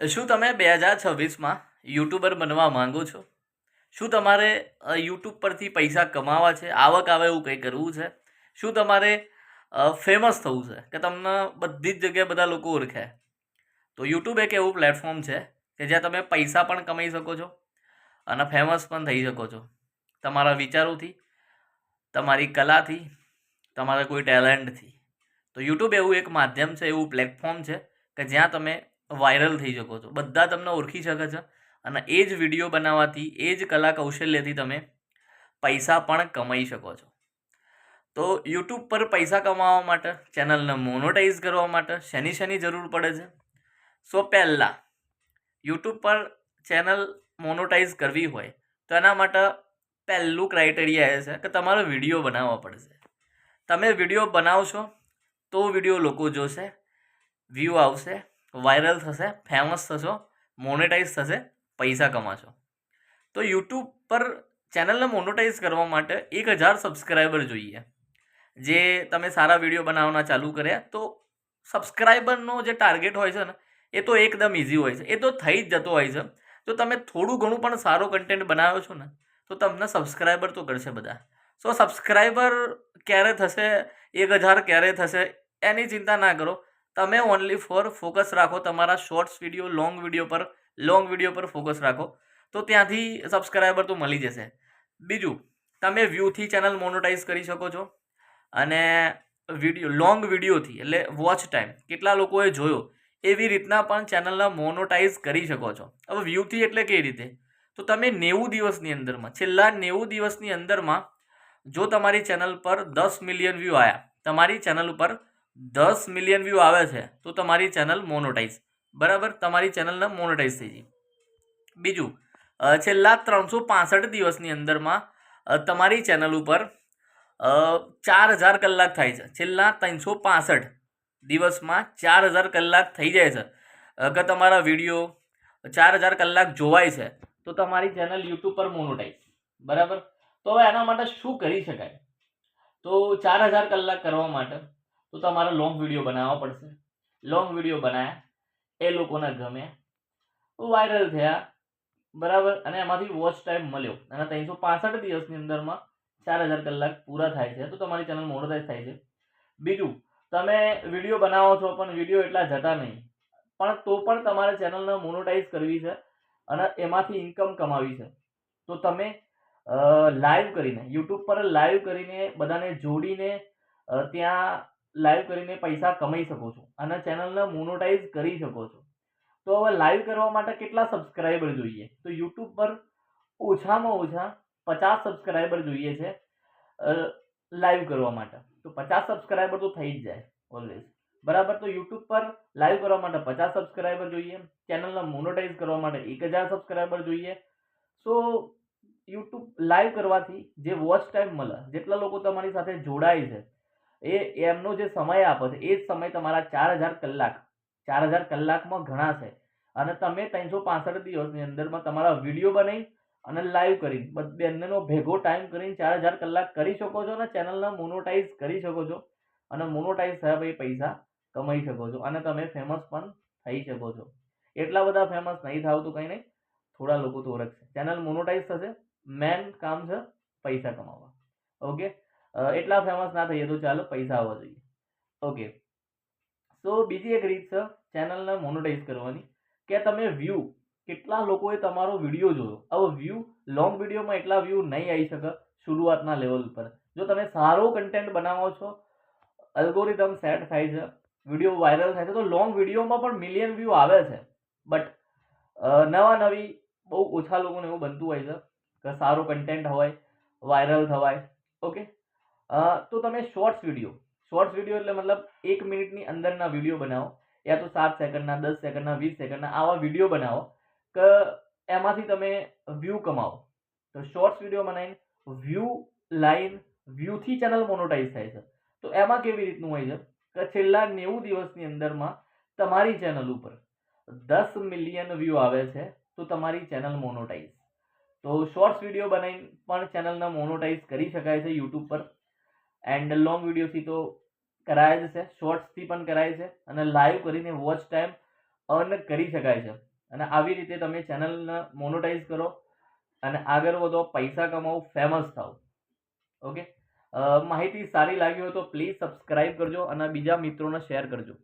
શું તમે બે હજાર છવ્વીસમાં યુટ્યુબર બનવા માંગો છો? શું તમારે યુટ્યુબ પરથી પૈસા કમાવા છે? આવક આવે એવું કંઈ કરવું છે? શું તમારે ફેમસ થવું છે? કે તમને બધી જ જગ્યાએ બધા લોકો ઓળખે તો યુટ્યુબ એક એવું પ્લેટફોર્મ છે કે જ્યાં તમે પૈસા પણ કમાઈ શકો છો અને ફેમસ પણ થઈ શકો છો. તમારા વિચારોથી, તમારી કલાથી, તમારા કોઈ ટેલેન્ટથી તો યુટ્યુબ એવું એક માધ્યમ છે, એવું પ્લેટફોર્મ છે કે જ્યાં તમે વાયરલ થઈ શકો છો. બધા તમને ઓળખી શકે છે અને એ જ વીડિયો બનાવવાથી, એ જ કલા કૌશલ્યથી તમે પૈસા પણ કમાઈ શકો છો. તો યુટ્યુબ પર પૈસા કમાવા માટે, ચેનલને મોનોટાઈઝ કરવા માટે શેની શેની જરૂર પડે છે? સો પહેલાં યુટ્યુબ પર ચેનલ મોનોટાઈઝ કરવી હોય, તો એના માટે પહેલું ક્રાઇટેરિયા એ છે કે તમારે વીડિયો બનાવવા પડશે. તમે વીડિયો બનાવશો, તો વીડિયો લોકો જોશે વ્યૂ આવશે વાયરલ થશે ફેમસ થશો મોનેટાઈઝ થશે, પૈસા કમાશો. તો યુટ્યુબ પર ચેનલને મોનોટાઈઝ કરવા માટે એક હજાર સબસ્ક્રાઈબર જોઈએ. જે તમે સારા વીડિયો બનાવવાના ચાલુ કર્યા, તો સબસ્ક્રાઈબરનો જે ટાર્ગેટ હોય છે ને, એ તો એકદમ ઇઝી હોય છે. એ તો થઈ જ જતો હોય છે. જો તમે થોડું ઘણું પણ સારો કન્ટેન્ટ બનાવ્યો છો ને, તો તમને સબસ્ક્રાઈબર તો કરશે બધા. સો સબસ્ક્રાઈબર ક્યારે થશે, એક હજાર ક્યારે થશે, એની ચિંતા ના કરો. તમે ઓનલી ફોર ફોકસ રાખો, તમારા શોર્ટ્સ વીડિયો લોંગ વીડિયો પર લોંગ વીડિયો પર ફોકસ રાખો, તો ત્યાંથી સબસ્ક્રાઈબર તો મળી જશે. બીજું, તમે વ્યૂથી ચેનલ મોનોટાઈઝ કરી શકો છો, અને વીડિયો લોંગ વિડીયોથી એટલે વોચ ટાઈમ કેટલા લોકોએ જોયો, એવી રીતના પણ ચેનલને મોનોટાઈઝ કરી શકો છો. હવે વ્યૂથી એટલે કઈ રીતે? તો તમે નેવું દિવસની અંદરમાં, છેલ્લા નેવું દિવસની અંદરમાં, જો તમારી ચેનલ પર દસ મિલિયન વ્યૂ આવ્યા તમારી ચેનલ ઉપર દસ મિલિયન વ્યૂ આવે છે, તો તમારી ચેનલ મોનોટાઈઝ બરાબર? તમારી ચેનલને મોનોટાઈઝ થઈ ગઈ બીજું છેલ્લા ત્રણસો પાસઠ દિવસની અંદરમાં તમારી ચેનલ ઉપર ચાર હજાર કલાક થાય છે. છેલ્લા ત્રણસો પાસઠ દિવસમાં ચાર હજાર કલાક થઈ જાય છે. કે તમારા વીડિયો ચાર હજાર કલાક જોવાય છે, તો તમારી ચેનલ યુટ્યુબ પર મોનોટાઈઝ બરાબર? તો હવે એના માટે શું કરી શકાય? તો ચાર હજાર કલાક કરવા માટે તો તમારે લોંગ વીડિયો બનાવવો પડશે. લોંગ વીડિયો બનાવ્યા એ લોકોને ગમ્યા વાયરલ થયા, બરાબર? અને એમાંથી વોચ ટાઈમ મળ્યો. અને ત્રણસો પાસઠ દિવસની અંદરમાં ચાર હજાર કલાક પૂરા થાય છે. તો તમારી ચેનલ મોનોટાઈઝ થાય છે. બીજું, તમે વીડિયો બનાવો છો, પણ વીડિયો એટલા જતા નહીં. પણ તો પણ તમારે ચેનલને મોનોટાઈઝ કરવી છે અને એમાંથી ઇન્કમ કમાવી છે. તો તમે લાઈવ કરીને યુટ્યુબ પર લાઈવ કરીને બધાને જોડીને ત્યાં લાઈવ કરીને પૈસા કમાઈ શકો છો અને ચેનલને મોનોટાઈઝ કરી શકો છો. તો હવે લાઈવ કરવા માટે કેટલા સબસ્ક્રાઈબર જોઈએ? તો યુટ્યુબ પર ઓછામાં ઓછા પચાસ સબસ્ક્રાઈબર જોઈએ છે લાઈવ કરવા માટે. તો પચાસ સબસ્ક્રાઈબર તો થઈ જ જાય ઓલવેઝ બરાબર? તો યુટ્યુબ પર લાઈવ કરવા માટે પચાસ સબસ્ક્રાઈબર જોઈએ ચેનલને મોનોટાઈઝ કરવા માટે એક હજાર સબસ્ક્રાઈબર જોઈએ. સો યુટ્યુબ લાઈવ કરવાથી જે વોચ ટાઈમ મળે, જેટલા લોકો તમારી સાથે જોડાય છે એ, એમનો જે સમય આપે છે, એ જ સમય તમારા ચાર હજાર કલાક, ચાર હજાર કલાકમાં ઘણા છે અને તમે ત્રણસો પાસઠ દિવસની અંદરમાં તમારા વીડિયો બનાવી અને લાઈવ કરી બંનેનો ભેગો ટાઈમ કરીને ચાર હજાર કલાક કરી શકો છો અને ચેનલને મોનોટાઈઝ કરી શકો છો. અને મોનોટાઈઝ થયા પછી પૈસા કમાઈ શકો છો અને તમે ફેમસ પણ થઈ શકો છો. એટલા બધા ફેમસ નહીં થાવ તો કંઈ નહીં, થોડા લોકો તો ઓળખશે. ચેનલ મોનોટાઈઝ થશે મેન કામ છે પૈસા કમાવા. ઓકે એટલા ફેમસ ના થઈએ તો ચાલો પૈસા આવવા જોઈએ. ઓકે સો બીજી એક રીત છે ચેનલને મોનોટાઈઝ કરવાની, કે તમે વ્યૂ કેટલા લોકોએ તમારો વીડિયો જોયો. હવે વ્યૂ લોંગ વિડીયોમાં એટલા વ્યૂ નહીં આવી શકે શરૂઆતના લેવલ પર. જો તમે સારો કન્ટેન્ટ બનાવો છો અલ્ગોરિધમ સેટ થાય છે વીડિયો વાયરલ થાય છે, તો લોંગ વિડીયોમાં પણ મિલિયન વ્યૂ આવે છે. બટ નવા નવી બહુ ઓછા લોકોને એવું બનતું હોય છે, કે સારો કન્ટેન્ટ હોય વાયરલ થવાય. ઓકે તો તમે શોર્ટ્સ વીડિયો શોર્ટ્સ વીડિયો એટલે મતલબ એક મિનિટની અંદરના વીડિયો બનાવો. યા તો સાત સેકન્ડના, દસ સેકન્ડના, વીસ સેકન્ડના આવા વીડિયો બનાવો. કે, એમાંથી તમે વ્યૂ કમાવો. તો શોર્ટ્સ વીડિયો બનાવીને વ્યૂ લાઈન વ્યૂથી ચેનલ મોનોટાઈઝ થાય છે. તો એમાં કેવી રીતનું હોય છે? કે છેલ્લા નેવું દિવસની અંદરમાં તમારી ચેનલ ઉપર દસ મિલિયન વ્યૂ આવે છે, તો તમારી ચેનલ મોનોટાઈઝ તો શોર્ટ્સ વીડિયો બનાવીને પણ ચેનલને મોનોટાઈઝ કરી શકાય છે યુટ્યુબ પર. એન્ડ લોંગ વિડીયોથી તો કરાય જ છે. શોર્ટ્સથી પણ કરાય છે. અને લાઈવ કરીને વોચ ટાઈમ અર્ન કરી શકાય છે. અને આવી રીતે તમે ચેનલને મોનોટાઈઝ કરો. અને આગળ વધો, પૈસા કમાવો ફેમસ થાવ ઓકે માહિતી સારી લાગી હોય તો પ્લીઝ સબસ્ક્રાઈબ કરજો અને બીજા મિત્રોને શેર કરજો.